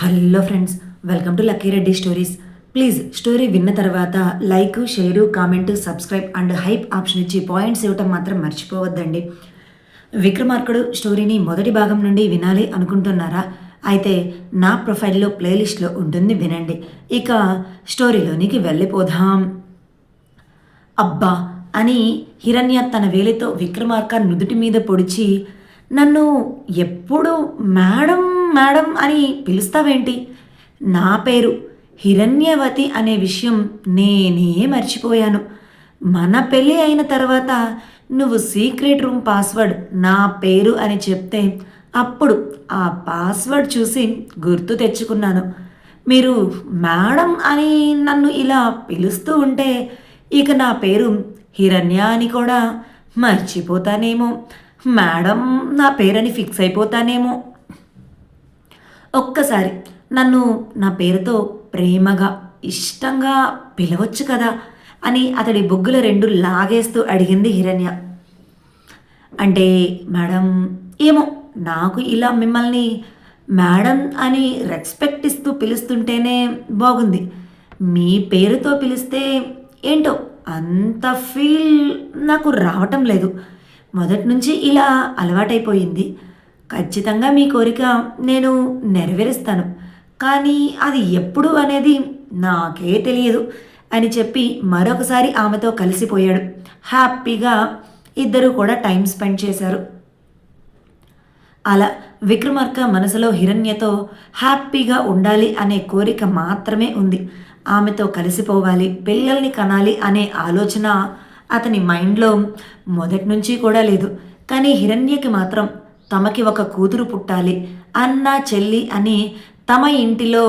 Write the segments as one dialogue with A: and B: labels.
A: Hello friends welcome to Lucky Reddy stories. Please story విన్న తర్వాత like share comment subscribe and hype option ఇచ్చి points ఇవ్వటం మాత్రం మర్చిపోవద్దండి. విక్రమార్కుడు స్టోరీని మొదటి భాగం నుండి వినాలి అనుకుంటున్నారా? అయితే నా ప్రొఫైల్లో ప్లేలిస్ట్లో ఉంటుంది వినండి. ఇక స్టోరీలోనికి వెళ్ళిపోదాం. అబ్బా! అని హిరణ్య తన వేలితో విక్రమార్క నుదుటి మీద పొడిచి నన్ను ఎప్పుడు మేడం మేడం అని పిలుస్తావేంటి? నా పేరు హిరణ్యవతి అనే విషయం నేనే మర్చిపోయాను. మన పెళ్ళి అయిన తర్వాత నువ్వు సీక్రెట్ రూమ్ పాస్వర్డ్ నా పేరు అని చెప్తే అప్పుడు ఆ పాస్వర్డ్ చూసి గుర్తు తెచ్చుకున్నాను. మీరు మేడం అని నన్ను ఇలా పిలుస్తూ ఉంటే ఇక నా పేరు హిరణ్య అని కూడా మర్చిపోతానేమో. మేడం నా పేరని ఫిక్స్ అయిపోతానేమో. ఒక్కసారి. నన్ను నా పేరుతో ప్రేమగా ఇష్టంగా పిలవచ్చు కదా అని అతడి బొగ్గుల రెండు లాగేస్తూ అడిగింది హిరణ్య. అంటే మేడం ఏమో నాకు ఇలా మిమ్మల్ని మేడం అని రెస్పెక్ట్ ఇస్తూ పిలుస్తుంటేనే బాగుంది. మీ పేరుతో పిలిస్తే ఏంటో అంత ఫీల్ నాకు రావటం లేదు. మొదటి నుంచి ఇలా అలవాటైపోయింది. ఖచ్చితంగా మీ కోరిక నేను నెరవేరుస్తాను. కానీ అది ఎప్పుడు అనేది నాకే తెలియదు అని చెప్పి మరొకసారి ఆమెతో కలిసిపోయాడు. హ్యాపీగా ఇద్దరు కూడా టైం స్పెండ్ చేశారు. అలా విక్రమార్క మనసులో హిరణ్యతో హ్యాపీగా ఉండాలి అనే కోరిక మాత్రమే ఉంది. ఆమెతో కలిసిపోవాలి పిల్లల్ని కనాలి అనే ఆలోచన అతని మైండ్లో మొదటి నుంచి కూడా లేదు. కానీ హిరణ్యకి మాత్రం తమకి ఒక కూతురు పుట్టాలి అన్న చెల్లి అని తమ ఇంటిలో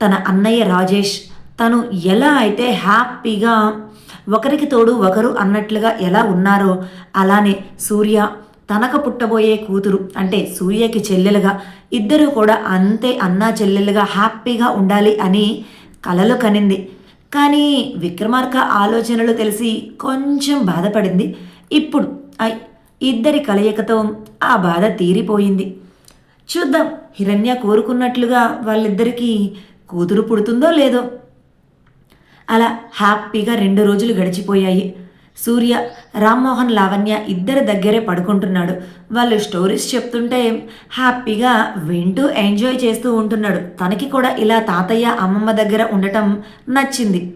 A: తన అన్నయ్య రాజేష్ తను ఎలా అయితే హ్యాపీగా ఒకరికి తోడు ఒకరు అన్నట్లుగా ఎలా ఉన్నారో అలానే సూర్య తనకు పుట్టబోయే కూతురు అంటే సూర్యకి చెల్లెలుగా ఇద్దరు కూడా అంతే అన్నా చెల్లెలుగా హ్యాపీగా ఉండాలి అని కలలు కనింది. కానీ విక్రమార్క ఆలోచనలు తెలిసి కొంచెం బాధపడింది. ఇప్పుడు ఇద్దరి కలయికతో ఆ బాధ తీరిపోయింది. చూద్దాం హిరణ్య కోరుకున్నట్లుగా వాళ్ళిద్దరికీ కూతురు పుడుతుందో లేదో. అలా హ్యాపీగా రెండు రోజులు గడిచిపోయాయి. సూర్య రామ్మోహన్ లావణ్య ఇద్దరి దగ్గరే పడుకుంటున్నాడు. వాళ్ళు స్టోరీస్ చెప్తుంటే హ్యాపీగా వింటూ ఎంజాయ్ చేస్తూ ఉంటున్నాడు. తనకి కూడా ఇలా తాతయ్య అమ్మమ్మ దగ్గర ఉండటం నచ్చింది.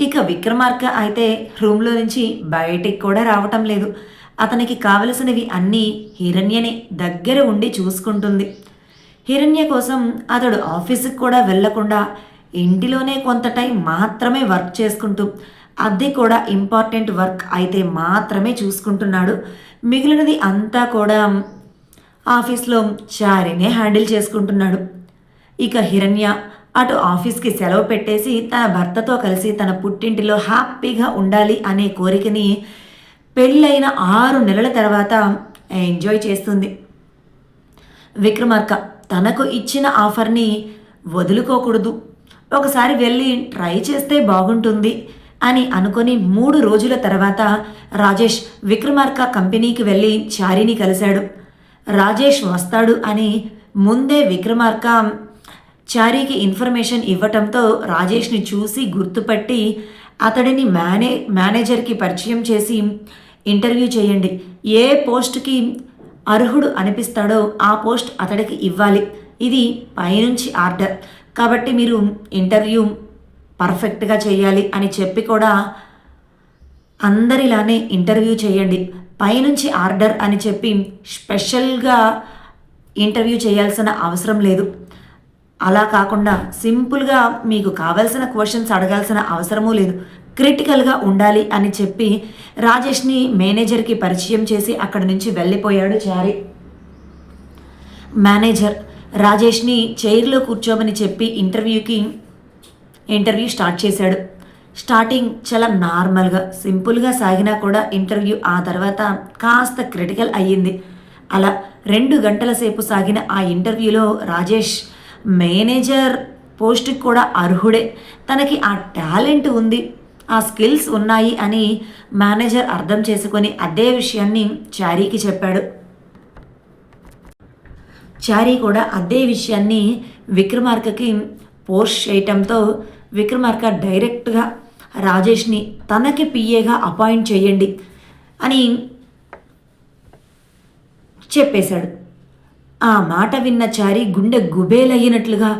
A: ఇక విక్రమార్క అయితే రూమ్లో నుంచి బయటికి కూడా రావటం లేదు. అతనికి కావలసినవి అన్నీ హిరణ్యని దగ్గర ఉండి చూసుకుంటుంది. హిరణ్య కోసం అతడు ఆఫీసుకు కూడా వెళ్ళకుండా ఇంటిలోనే కొంత టైం మాత్రమే వర్క్ చేసుకుంటూ అది కూడా ఇంపార్టెంట్ వర్క్ అయితే మాత్రమే చూసుకుంటున్నాడు. మిగిలినది అంతా కూడా ఆఫీస్లో చారినే హ్యాండిల్ చేసుకుంటున్నాడు. ఇక హిరణ్య అటు ఆఫీస్కి సెలవు పెట్టేసి తన భర్తతో కలిసి తన పుట్టింటిలో హ్యాపీగా ఉండాలి అనే కోరికని పెళ్ళైన ఆరు నెలల తర్వాత ఎంజాయ్ చేస్తుంది. విక్రమార్క తనకు ఇచ్చిన ఆఫర్ని వదులుకోకూడదు. ఒకసారి వెళ్ళి ట్రై చేస్తే బాగుంటుంది అని అనుకొని మూడు రోజుల తర్వాత రాజేష్ విక్రమార్క కంపెనీకి వెళ్ళి చారిని కలిశాడు. రాజేష్ వస్తాడు అని ముందే విక్రమార్క చారీకి ఇన్ఫర్మేషన్ ఇవ్వటంతో రాజేష్ని చూసి గుర్తుపట్టి అతడిని మేనే మేనేజర్కి పరిచయం చేసి ఇంటర్వ్యూ చేయండి. ఏ పోస్ట్కి అర్హుడు అనిపిస్తాడో ఆ పోస్ట్ అతడికి ఇవ్వాలి. ఇది పైనుంచి ఆర్డర్. కాబట్టి మీరు ఇంటర్వ్యూ పర్ఫెక్ట్గా చేయాలి అని చెప్పి కూడా అందరిలానే ఇంటర్వ్యూ చేయండి. పైనుంచి ఆర్డర్ అని చెప్పి స్పెషల్గా ఇంటర్వ్యూ చేయాల్సిన అవసరం లేదు. అలా కాకుండా సింపుల్గా మీకు కావాల్సిన క్వశ్చన్స్ అడగాల్సిన అవసరమూ లేదు. క్రిటికల్గా ఉండాలి అని చెప్పి రాజేష్ని మేనేజర్కి పరిచయం చేసి అక్కడి నుంచి వెళ్ళిపోయాడు చారి. మేనేజర్ రాజేష్ని చైర్లో కూర్చోమని చెప్పి ఇంటర్వ్యూకి ఇంటర్వ్యూ స్టార్ట్ చేశాడు. స్టార్టింగ్ చాలా నార్మల్గా సింపుల్గా సాగినా కూడా ఇంటర్వ్యూ ఆ తర్వాత కాస్త క్రిటికల్ అయ్యింది. అలా రెండు గంటల సేపు సాగిన ఆ ఇంటర్వ్యూలో రాజేష్ మేనేజర్ పోస్ట్కి కూడా అర్హుడే. తనకి ఆ టాలెంట్ ఉంది ఆ స్కిల్స్ ఉన్నాయి అని మేనేజర్ అర్థం చేసుకొని అదే విషయాన్ని చారీకి చెప్పాడు. చారీ కూడా అదే విషయాన్ని విక్రమార్కకి పోస్ట్ చేయటంతో విక్రమార్క డైరెక్ట్గా రాజేష్ని తనకి పిఏగా అపాయింట్ చేయండి అని చెప్పేశాడు. ఆ మాట విన్న చారి గుండె గుబేలయ్యినట్లుగా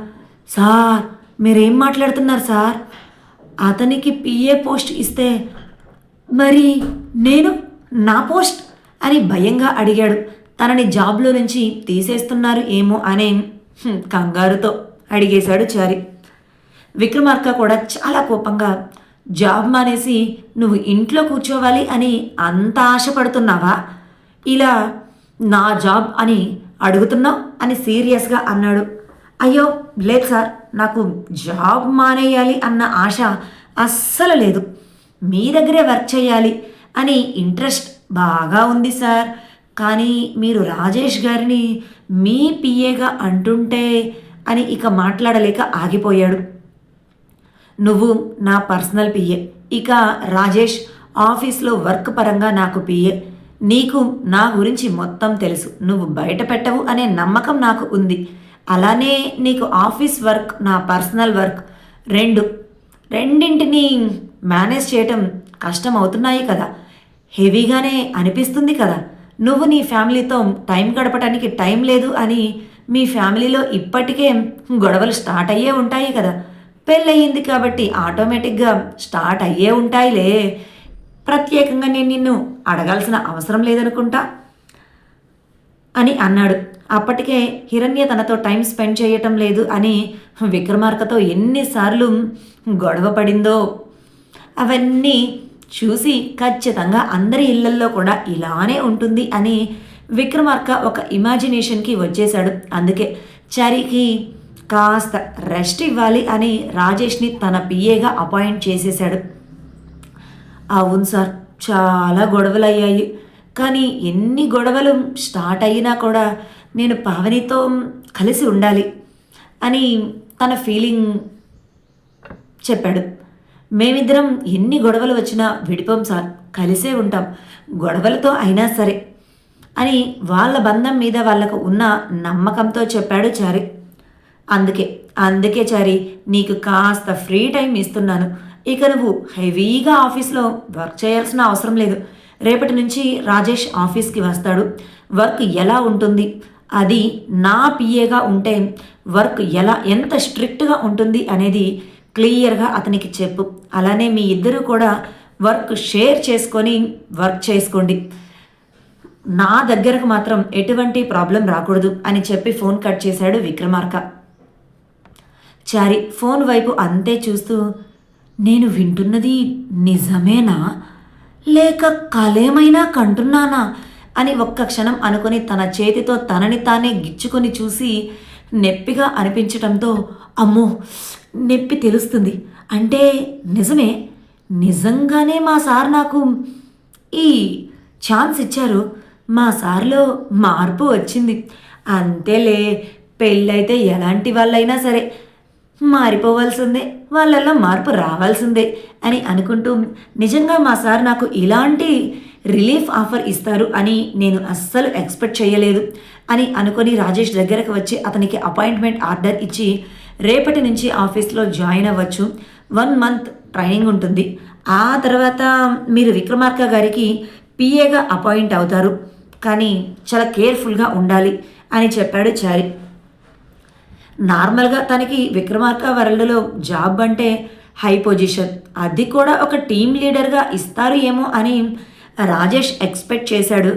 A: సార్ మీరేం మాట్లాడుతున్నారు సార్? అతనికి పిఏ పోస్ట్ ఇస్తే మరి నేను నా పోస్ట్? అని భయంగా అడిగాడు. తనని జాబ్లో నుంచి తీసేస్తున్నారు ఏమో అనే కంగారుతో అడిగేశాడు చారి. విక్రమార్క కూడా చాలా కోపంగా జాబ్ మానేసి నువ్వు ఇంట్లో కూర్చోవాలి అని అంత ఆశపడుతున్నావా? ఇలా నా జాబ్ అని అడుగుతున్నావు? అని సీరియస్గా అన్నాడు. అయ్యో లేదు సార్ నాకు జాబ్ మానేయాలి అన్న ఆశ అస్సలు లేదు. మీ దగ్గరే వర్క్ చేయాలి అని ఇంట్రెస్ట్ బాగా ఉంది సార్. కానీ మీరు రాజేష్ గారిని మీ పిఏగా అంటుంటే అని ఇక మాట్లాడలేక ఆగిపోయాడు. నువ్వు నా పర్సనల్ పిఏ ఇక రాజేష్ ఆఫీస్లో వర్క్ పరంగా నాకు పిఏ. నీకు నా గురించి మొత్తం తెలుసు. నువ్వు బయట పెట్టవు అనే నమ్మకం నాకు ఉంది. అలానే నీకు ఆఫీస్ వర్క్ నా పర్సనల్ వర్క్ రెండు. రెండింటిని మేనేజ్ చేయటం కష్టం అవుతున్నాయి కదా. హెవీగానే అనిపిస్తుంది కదా. నువ్వు నీ ఫ్యామిలీతో టైం గడపడానికి టైం లేదు అని మీ ఫ్యామిలీలో ఇప్పటికే గొడవలు స్టార్ట్ అయ్యే ఉంటాయి కదా. పెళ్ళయింది కాబట్టి ఆటోమేటిక్గా స్టార్ట్ అయ్యే ఉంటాయిలే. ప్రత్యేకంగా నేను నిన్ను అడగాల్సిన అవసరం లేదనుకుంటా? అని అన్నాడు. అప్పటికే హిరణ్య తనతో టైం స్పెండ్ చేయటం లేదు అని విక్రమార్కతో ఎన్నిసార్లు గొడవ పడిందో అవన్నీ చూసి ఖచ్చితంగా అందరి ఇళ్ళల్లో కూడా ఇలానే ఉంటుంది అని విక్రమార్క ఒక ఇమాజినేషన్కి వచ్చేశాడు. అందుకే చరికి కాస్త రెస్ట్ ఇవ్వాలి అని రాజేష్ని తన పిఏగా అపాయింట్ చేసేశాడు. అవును సార్ చాలా గొడవలు అయ్యాయి కానీ ఎన్ని గొడవలు స్టార్ట్ అయినా కూడా నేను పావనితో కలిసి ఉండాలి అని తన ఫీలింగ్ చెప్పాడు. మేమిద్దరం ఎన్ని గొడవలు వచ్చినా విడిపోం సార్ కలిసే ఉంటాం గొడవలతో అయినా సరే అని వాళ్ళ బంధం మీద వాళ్ళకు ఉన్న నమ్మకంతో చెప్పాడు చారి. అందుకే అందుకే చారి నీకు కాస్త ఫ్రీ టైం ఇస్తున్నాను ఇక నువ్వు హెవీగా ఆఫీస్లో వర్క్ చేయాల్సిన అవసరం లేదు. రేపటి నుంచి రాజేష్ ఆఫీస్కి వస్తాడు. వర్క్ ఎలా ఉంటుంది? అది నా పిఏగా ఉంటే వర్క్ ఎలా ఎంత స్ట్రిక్ట్గా ఉంటుంది అనేది క్లియర్గా అతనికి చెప్పు. అలానే మీ ఇద్దరు కూడా వర్క్ షేర్ చేసుకొని వర్క్ చేసుకోండి. నా దగ్గరకు మాత్రం ఎటువంటి ప్రాబ్లం రాకూడదు అని చెప్పి ఫోన్ కట్ చేశాడు విక్రమార్క. చారి ఫోన్ వైపు అంతే చూస్తూ నేను వింటున్నది నిజమేనా? లేక కలేమైనా కంటున్నానా? అని ఒక్క క్షణం అనుకుని తన చేతితో తనని తానే గిచ్చుకొని చూసి నెప్పిగా అనిపించటంతో అమ్మో నొప్పి తెలుస్తుంది. అంటే నిజమే నిజంగానే మా సార్ నాకు ఈ ఛాన్స్ ఇచ్చారు. మా సార్లో మార్పు వచ్చింది. అంతేలే పెళ్ళైతే ఎలాంటి వాళ్ళైనా సరే. మారిపోవాల్సిందే వాళ్ళల్లో మార్పు రావాల్సిందే అని అనుకుంటూ నిజంగా మా సార్ నాకు ఇలాంటి రిలీఫ్ ఆఫర్ ఇస్తారు అని నేను అస్సలు ఎక్స్పెక్ట్ చేయలేదు అని అనుకొని రాజేష్ దగ్గరకు వచ్చి అతనికి అపాయింట్మెంట్ ఆర్డర్ ఇచ్చి రేపటి నుంచి ఆఫీస్లో జాయిన్ అవ్వచ్చు. వన్ మంత్ ట్రైనింగ్ ఉంటుంది. ఆ తర్వాత మీరు విక్రమార్క గారికి పిఏగా అపాయింట్ అవుతారు. కానీ చాలా కేర్ఫుల్గా ఉండాలి అని చెప్పాడు చారి. నార్మల్గా తనకి విక్రమార్క వరల్డ్లో జాబ్ అంటే హై పొజిషన్. అది కూడా ఒక టీం లీడర్గా ఇస్తారు ఏమో అని రాజేష్ ఎక్స్పెక్ట్ చేశాడు.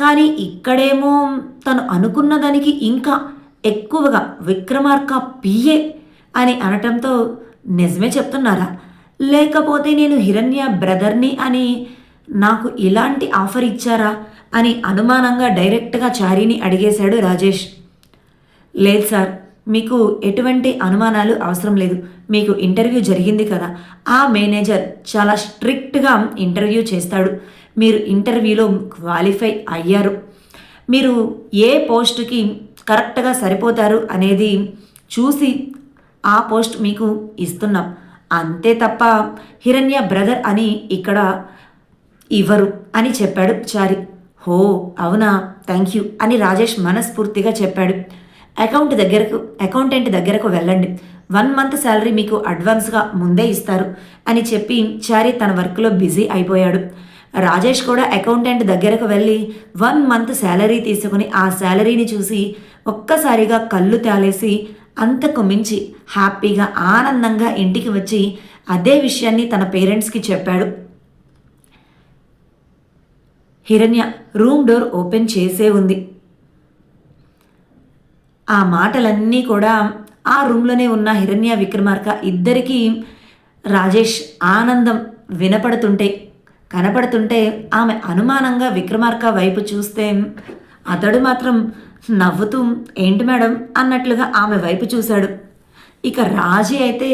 A: కానీ ఇక్కడేమో తను అనుకున్న దానికి ఇంకా ఎక్కువగా విక్రమార్క పిఏ అని అనటంతో నిజమే చెప్తున్నారా? లేకపోతే నేను హిరణ్య బ్రదర్ని అని నాకు ఇలాంటి ఆఫర్ ఇచ్చారా? అని అనుమానంగా డైరెక్ట్గా చారీని అడిగేశాడు రాజేష్. లేదు సార్ మీకు ఎటువంటి అనుమానాలు అవసరం లేదు. మీకు ఇంటర్వ్యూ జరిగింది కదా ఆ మేనేజర్ చాలా స్ట్రిక్ట్గా ఇంటర్వ్యూ చేస్తాడు. మీరు ఇంటర్వ్యూలో క్వాలిఫై అయ్యారు. మీరు ఏ పోస్ట్కి కరెక్ట్గా సరిపోతారు అనేది చూసి ఆ పోస్ట్ మీకు ఇస్తున్నాం. అంతే తప్ప హిరణ్య బ్రదర్ అని ఇక్కడ ఇవ్వరు అని చెప్పాడు చారి. హో అవునా? థ్యాంక్ యూ అని రాజేష్ మనస్ఫూర్తిగా చెప్పాడు. అకౌంట్ దగ్గరకు అకౌంటెంట్ దగ్గరకు వెళ్ళండి. వన్ మంత్ శాలరీ మీకు అడ్వాన్స్గా ముందే ఇస్తారు అని చెప్పి చారి తన వర్క్లో బిజీ అయిపోయాడు. రాజేష్ కూడా అకౌంటెంట్ దగ్గరకు వెళ్ళి వన్ మంత్ శాలరీ తీసుకుని ఆ శాలరీని చూసి ఒక్కసారిగా కళ్ళు తేలేసి అంతకు మించి హ్యాపీగా ఆనందంగా ఇంటికి వచ్చి అదే విషయాన్ని తన పేరెంట్స్కి చెప్పాడు. హిరణ్య రూమ్ డోర్ ఓపెన్ చేసే ఉంది. ఆ మాటలన్నీ కూడా ఆ రూమ్లోనే ఉన్న హిరణ్య విక్రమార్క ఇద్దరికీ రాజేష్ ఆనందం వినపడుతుంటే కనపడుతుంటే ఆమె అనుమానంగా విక్రమార్క వైపు చూస్తే అతడు మాత్రం నవ్వుతూ ఏంటి మేడం? అన్నట్లుగా ఆమె వైపు చూశాడు. ఇక రాజీ అయితే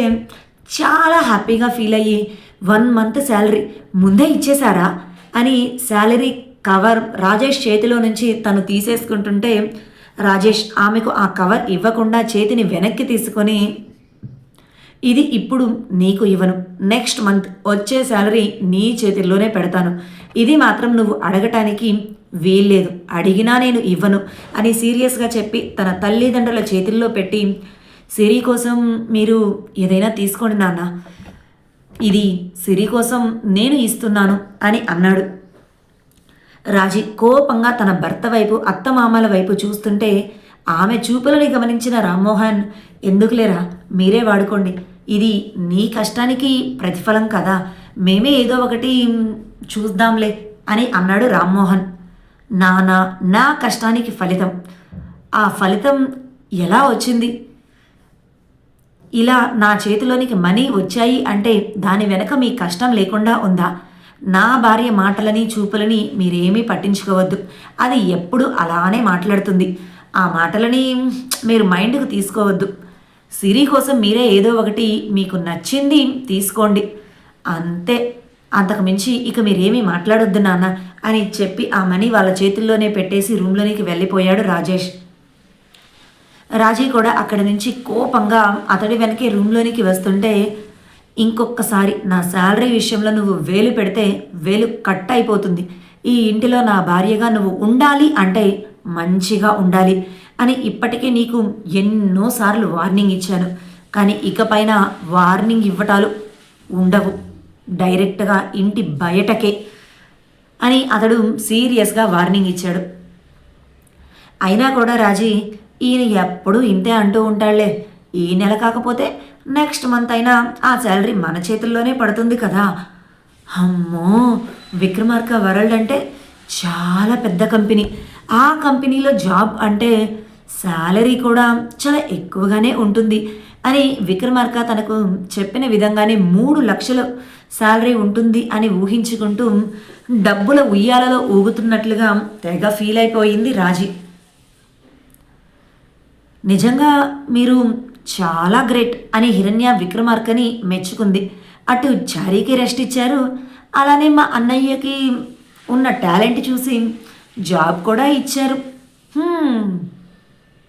A: చాలా హ్యాపీగా ఫీల్ అయ్యి వన్ మంత్ శాలరీ ముందే ఇచ్చేశారా? అని శాలరీ కవర్ రాజేష్ చేతిలో నుంచి తను తీసేసుకుంటుంటే రాజేష్ ఆమెకు ఆ కవర్ ఇవ్వకుండా చేతిని వెనక్కి తీసుకొని ఇది ఇప్పుడు నీకు ఇవ్వను. నెక్స్ట్ మంత్ వచ్చే శాలరీ నీ చేతిలోనే పెడతాను. ఇది మాత్రం నువ్వు అడగటానికి వీల్లేదు. అడిగినా నేను ఇవ్వను అని సీరియస్గా చెప్పి తన తల్లిదండ్రుల చేతుల్లో పెట్టి సిరి కోసం మీరు ఏదైనా తీసుకోండి నాన్న. ఇది సిరి కోసం నేను ఇస్తున్నాను అని అన్నాడు. రాజీ కోపంగా తన భర్త వైపు అత్తమామల వైపు చూస్తుంటే ఆమె చూపులని గమనించిన రామ్మోహన్ ఎందుకులేరా మీరే వాడుకోండి. ఇది నీ కష్టానికి ప్రతిఫలం కదా. మేమే ఏదో ఒకటి చూద్దాంలే అని అన్నాడు రామ్మోహన్. నానా నా కష్టానికి ఫలితం. ఆ ఫలితం ఎలా వచ్చింది? ఇలా నా చేతిలోనికి మనీ వచ్చాయి అంటే దాని వెనక మీ కష్టం లేకుండా ఉందా? నా భార్య మాటలని చూపులని మీరేమీ పట్టించుకోవద్దు. అది ఎప్పుడు అలానే మాట్లాడుతుంది. ఆ మాటలని మీరు మైండ్కు తీసుకోవద్దు. సిరి కోసం మీరే ఏదో ఒకటి మీకు నచ్చింది తీసుకోండి. అంతే. అంతకుమించి ఇక మీరేమీ మాట్లాడొద్దు నాన్న అని చెప్పి ఆ మనీ వాళ్ళ చేతుల్లోనే పెట్టేసి రూమ్లోనికి వెళ్ళిపోయాడు రాజేష్. రాజీ కూడా అక్కడి నుంచి కోపంగా అతడి వెనకే రూమ్లోనికి వస్తుంటే ఇంకొకసారి నా శాలరీ విషయంలో నువ్వు వేలు పెడితే వేలు కట్ అయిపోతుంది. ఈ ఇంటిలో నా భార్యగా నువ్వు ఉండాలి అంటే మంచిగా ఉండాలి అని ఇప్పటికే నీకు ఎన్నోసార్లు వార్నింగ్ ఇచ్చాను. కానీ ఇకపైన వార్నింగ్ ఇవ్వటాలు ఉండవు. డైరెక్ట్గా ఇంటి బయటకే అని అతడు సీరియస్గా వార్నింగ్ ఇచ్చాడు. అయినా కూడా రాజీ ఈయన ఎప్పుడూ ఇంతే అంటూ ఉంటాడులే ఈ నెల కాకపోతే నెక్స్ట్ మంత్ అయినా ఆ శాలరీ మన చేతుల్లోనే పడుతుంది కదా. అమ్మో! విక్రమార్క వరల్డ్ అంటే చాలా పెద్ద కంపెనీ ఆ కంపెనీలో జాబ్ అంటే శాలరీ కూడా చాలా ఎక్కువగానే ఉంటుంది. అని విక్రమార్క తనకు చెప్పిన విధంగానే మూడు లక్షలు శాలరీ ఉంటుంది అని ఊహించుకుంటూ డబ్బుల ఉయ్యాలలో ఊగుతున్నట్లుగా తెగ ఫీల్ అయిపోయింది రాజీ. నిజంగా మీరు చాలా గ్రేట్ అని హిరణ్య విక్రమార్కని మెచ్చుకుంది. అటు జారీకి రెస్ట్ ఇచ్చారు. అలానే మా అన్నయ్యకి ఉన్న టాలెంట్ చూసి జాబ్ కూడా ఇచ్చారు.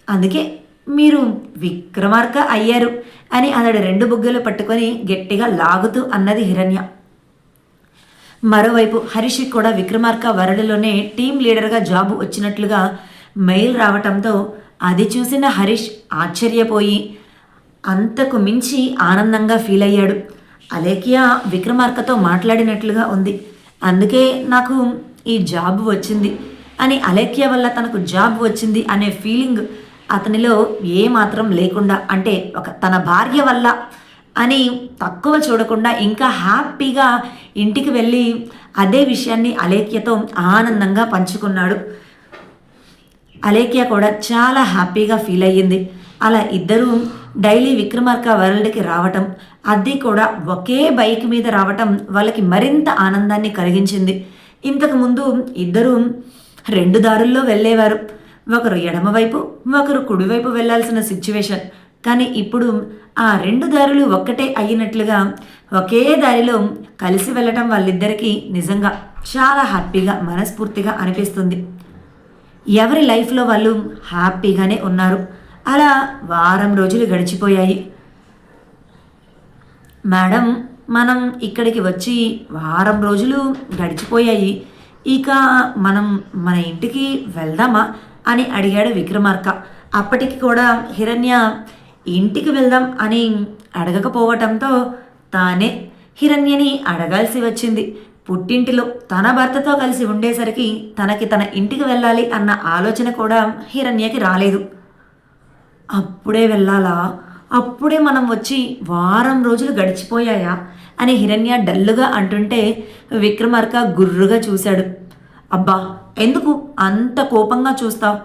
A: అందుకే మీరు విక్రమార్క అయ్యారు అని అతడు రెండు బుగ్గలు పట్టుకొని గట్టిగా లాగుతూ అన్నది హిరణ్య. మరోవైపు హరీష్ కూడా విక్రమార్క వరడులోనే టీం లీడర్గా జాబ్ వచ్చినట్లుగా మెయిల్ రావటంతో అది చూసిన హరీష్ ఆశ్చర్యపోయి అంతకు మించి ఆనందంగా ఫీల్ అయ్యాడు. అలేకియా విక్రమార్కతో మాట్లాడినట్లుగా ఉంది. అందుకే నాకు ఈ జాబ్ వచ్చింది అని అలేఖ్య వల్ల తనకు జాబ్ వచ్చింది అనే ఫీలింగ్ అతనిలో ఏమాత్రం లేకుండా అంటే ఒక తన భార్య వల్ల అని తక్కువ చూడకుండా ఇంకా హ్యాపీగా ఇంటికి వెళ్ళి అదే విషయాన్ని అలేఖ్యతో ఆనందంగా పంచుకున్నాడు. అలేఖ్య కూడా చాలా హ్యాపీగా ఫీల్ అయ్యింది. అలా ఇద్దరూ డైలీ విక్రమార్క వరల్డ్కి రావటం అది కూడా ఒకే బైక్ మీద రావటం వాళ్ళకి మరింత ఆనందాన్ని కలిగించింది. ఇంతకుముందు ఇద్దరూ రెండు దారుల్లో వెళ్ళేవారు. ఒకరు ఎడమవైపు ఒకరు కుడివైపు వెళ్ళాల్సిన సిచ్యువేషన్. కానీ ఇప్పుడు ఆ రెండు దారులు ఒక్కటే అయినట్లుగా ఒకే దారిలో కలిసి వెళ్ళటం వాళ్ళిద్దరికీ నిజంగా చాలా హ్యాపీగా మనస్ఫూర్తిగా అనిపిస్తుంది. ఎవరి లైఫ్లో వాళ్ళు హ్యాపీగానే ఉన్నారు? అలా వారం రోజులు గడిచిపోయాయి. మేడం మనం ఇక్కడికి వచ్చి వారం రోజులు గడిచిపోయాయి. ఇక మనం మన ఇంటికి వెళ్దామా అని అడిగాడు విక్రమార్క. అప్పటికి కూడా హిరణ్య ఇంటికి వెళ్దాం అని అడగకపోవటంతో తానే హిరణ్యని అడగాల్సి వచ్చింది. పుట్టింటిలో తన భర్తతో కలిసి ఉండేసరికి తనకి తన ఇంటికి వెళ్ళాలి అన్న ఆలోచన కూడా హిరణ్యకి రాలేదు. అప్పుడే వెళ్ళాలా? అప్పుడే మనం వచ్చి వారం రోజులు గడిచిపోయాయా? అని హిరణ్య డల్లుగా అంటుంటే విక్రమార్క గుర్రుగా చూశాడు. అబ్బా ఎందుకు అంత కోపంగా చూస్తావు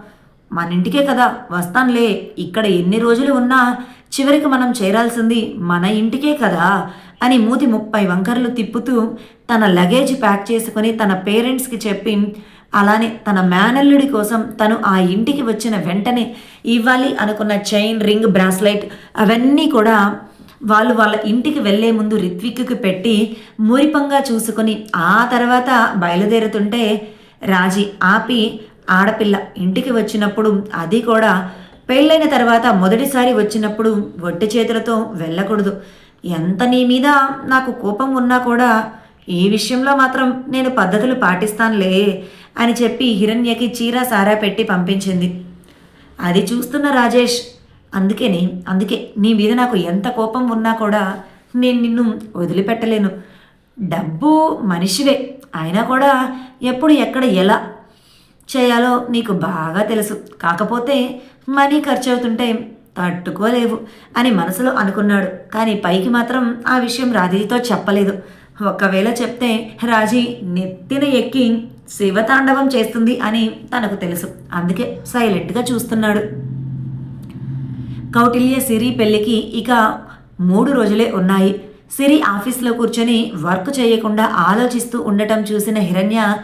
A: మన ఇంటికే కదా వస్తానులే. ఇక్కడ ఎన్ని రోజులు ఉన్నా చివరికి మనం చేరాల్సింది మన ఇంటికే కదా అని మూతి ముప్పై వంకరలు తిప్పుతూ తన లగేజ్ ప్యాక్ చేసుకుని తన పేరెంట్స్కి చెప్పి అలానే తన మేనల్లుడి కోసం తను ఆ ఇంటికి వచ్చిన వెంటనే ఇవ్వాలి అనుకున్న చైన్ రింగ్ బ్రాస్లైట్ అవన్నీ కూడా వాళ్ళు వాళ్ళ ఇంటికి వెళ్ళే ముందు రిత్విక్కి పెట్టి మురిపంగా చూసుకొని ఆ తర్వాత బయలుదేరుతుంటే రాజీ ఆపి ఆడపిల్ల ఇంటికి వచ్చినప్పుడు అది కూడా పెళ్ళైన తర్వాత మొదటిసారి వచ్చినప్పుడు ఒట్టి చేతులతో వెళ్ళకూడదు. ఎంత నీ మీద నాకు కోపం ఉన్నా కూడా ఈ విషయంలో మాత్రం నేను పద్ధతులు పాటిస్తానులే అని చెప్పి హిరణ్యకి చీర సారా పెట్టి పంపించింది. అది చూస్తున్న రాజేష్ అందుకేనే అందుకే నీ మీద నాకు ఎంత కోపం ఉన్నా కూడా నేను నిన్ను వదిలిపెట్టలేను. డబ్బు మనిషివే అయినా కూడా ఎప్పుడు ఎక్కడ ఎలా చేయాలో నీకు బాగా తెలుసు. కాకపోతే మనీ ఖర్చు అవుతుంటే తట్టుకోలేవు అని మనసులో అనుకున్నాడు. కానీ పైకి మాత్రం ఆ విషయం రాజీతో చెప్పలేదు. ఒకవేళ చెప్తే రాజీ నెత్తిన ఎక్కి శివతాండవం చేస్తుంది అని తనకు తెలుసు. అందుకే సైలెంట్గా చూస్తున్నాడు. కౌటిల్య సిరి పెళ్ళికి ఇక మూడు రోజులే ఉన్నాయి. సిరి ఆఫీస్లో కూర్చొని వర్క్ చేయకుండా ఆలోచిస్తూ ఉండటం చూసిన హిరణ్య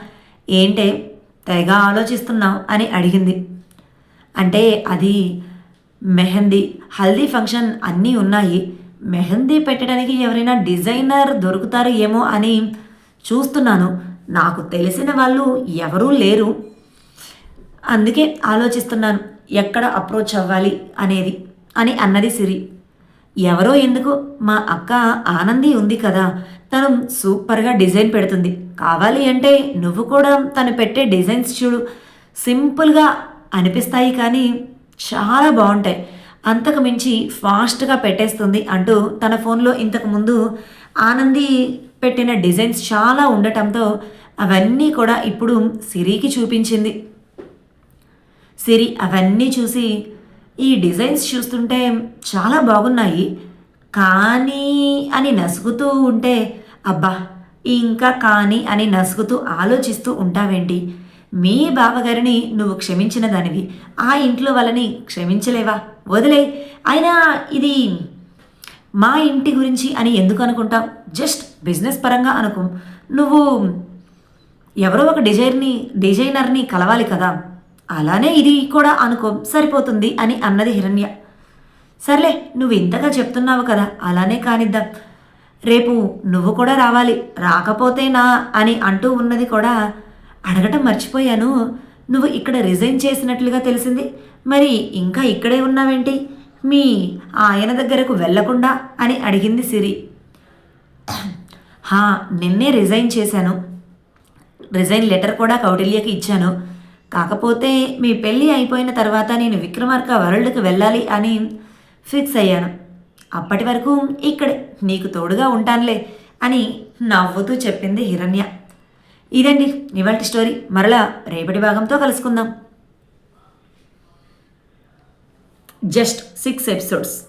A: ఏంటే తెగ ఆలోచిస్తున్నావు? అని అడిగింది. అంటే అది మెహందీ హల్దీ ఫంక్షన్ అన్నీ ఉన్నాయి. మెహందీ పెట్టడానికి ఎవరైనా డిజైనర్ దొరుకుతారు ఏమో అని చూస్తున్నాను. నాకు తెలిసిన వాళ్ళు ఎవరూ లేరు. అందుకే ఆలోచిస్తున్నాను ఎక్కడ అప్రోచ్ అవ్వాలి అనేది అని అన్నది సిరి. ఎవరో ఎందుకు మా అక్క ఆనంది ఉంది కదా తను సూపర్గా డిజైన్ పెడుతుంది. కావాలి అంటే నువ్వు కూడా తను పెట్టే డిజైన్స్ చూడు. సింపుల్గా అనిపిస్తాయి కానీ చాలా బాగుంటాయి. అంతకు మించి ఫాస్ట్గా పెట్టేస్తుంది అంటూ తన ఫోన్లో ఇంతకుముందు ఆనంది పెట్టిన డిజైన్స్ చాలా ఉండటంతో అవన్నీ కూడా ఇప్పుడు సిరికి చూపించింది. సిరి అవన్నీ చూసి ఈ డిజైన్స్ చూస్తుంటే చాలా బాగున్నాయి. కానీ అని నసుగుతూ ఉంటే అబ్బా ఇంకా కానీ అని నసుగుతూ ఆలోచిస్తూ ఉంటావేంటి? మీ బావగారిని నువ్వు క్షమించిన దానివి. ఆ ఇంట్లో వాళ్ళని క్షమించలేవా? వదిలే. అయినా ఇది మా ఇంటి గురించి అని ఎందుకు అనుకుంటావు? జస్ట్ బిజినెస్ పరంగా అనుకో. నువ్వు ఎవరో ఒక డిజైర్ని డిజైనర్ని కలవాలి కదా. అలానే ఇది కూడా అనుకో. సరిపోతుంది అని అన్నది హిరణ్య. సర్లే నువ్వు ఇంతగా చెప్తున్నావు కదా. అలానే కానిద్దాం. రేపు నువ్వు కూడా రావాలి. రాకపోతే నా అని అంటూ ఉన్నది కూడా అడగటం మర్చిపోయాను. నువ్వు ఇక్కడ రిజైన్ చేసినట్లుగా తెలిసింది. మరి ఇంకా ఇక్కడే ఉన్నావేంటి? మీ ఆయన దగ్గరకు వెళ్ళకుండా అని అడిగింది సిరి. హా నిన్నే రిజైన్ చేశాను. రిజైన్ లెటర్ కూడా కౌటిల్యకి ఇచ్చాను. కాకపోతే మీ పెళ్ళి అయిపోయిన తర్వాత నేను విక్రమార్క వరల్డ్కి వెళ్ళాలి అని ఫిక్స్ అయ్యాను. అప్పటి వరకు ఇక్కడే నీకు తోడుగా ఉంటానులే అని నవ్వుతూ చెప్పింది హిరణ్య. ఇదండి ఇవాళ స్టోరీ. మరలా రేపటి భాగంతో కలుసుకుందాం. Just six episodes.